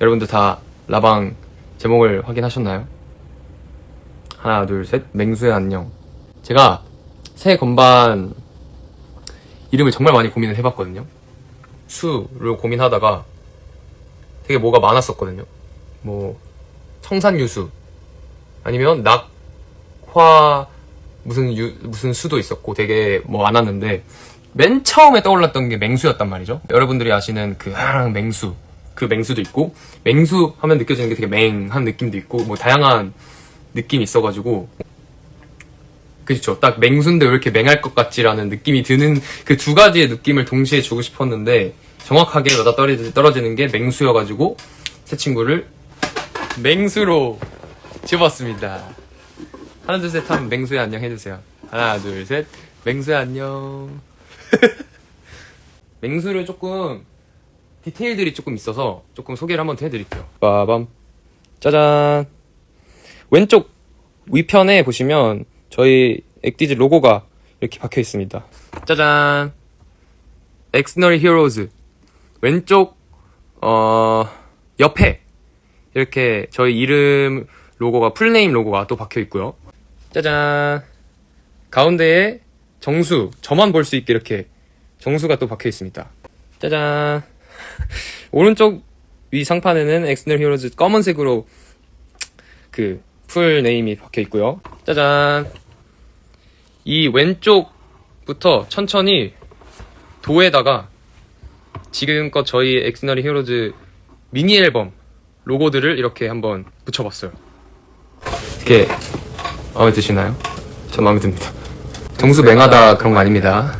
여러분들 다 라방 제목을 확인하셨나요? 하나, 둘, 셋. 맹수의 안녕. 제가 새 건반 이름을 정말 많이 고민을 해봤거든요. 수를 고민하다가 되게 뭐가 많았었거든요. 뭐, 청산유수. 아니면 낙화, 무슨 유, 무슨 수도 있었고 되게 뭐 많았는데, 맨 처음에 떠올랐던 게 맹수였단 말이죠. 여러분들이 아시는 그 맹수. 그 맹수도 있고, 맹수 하면 느껴지는 게 되게 맹한 느낌도 있고, 뭐 다양한 느낌이 있어가지고, 그렇죠. 딱 맹수인데 왜 이렇게 맹할 것 같지라는 느낌이 드는 그 두 가지의 느낌을 동시에 주고 싶었는데 정확하게 떨어지- 떨어지는 게 맹수여가지고 새 친구를 맹수로 지어봤습니다. 하나 둘 셋 하면 맹수의 안녕 해주세요. 하나 둘 셋 맹수의 안녕. 맹수를 조금 디테일들이 조금 있어서 조금 소개를 한번 더 해드릴게요. 빠밤 짜잔 왼쪽 위편에 보시면 저희 액디즈 로고가 이렇게 박혀 있습니다. 짜잔. 엑스너리 히어로즈. 왼쪽, 어, 옆에 이렇게 저희 이름 로고가, 풀네임 로고가 또 박혀 있고요. 짜잔. 가운데에 정수, 저만 볼 수 있게 이렇게 정수가 또 박혀 있습니다. 짜잔. 오른쪽 위 상판에는 엑스너리 히어로즈 검은색으로 그 풀 네임이 박혀 있고요. 짜잔. 이 왼쪽부터 천천히 도에다가 지금껏 저희 엑스너리 히어로즈 미니 앨범 로고들을 이렇게 한번 붙여봤어요. 어떻게 마음에 드시나요? 전 마음에 듭니다. 정수 맹하다 그런 거 아닙니다.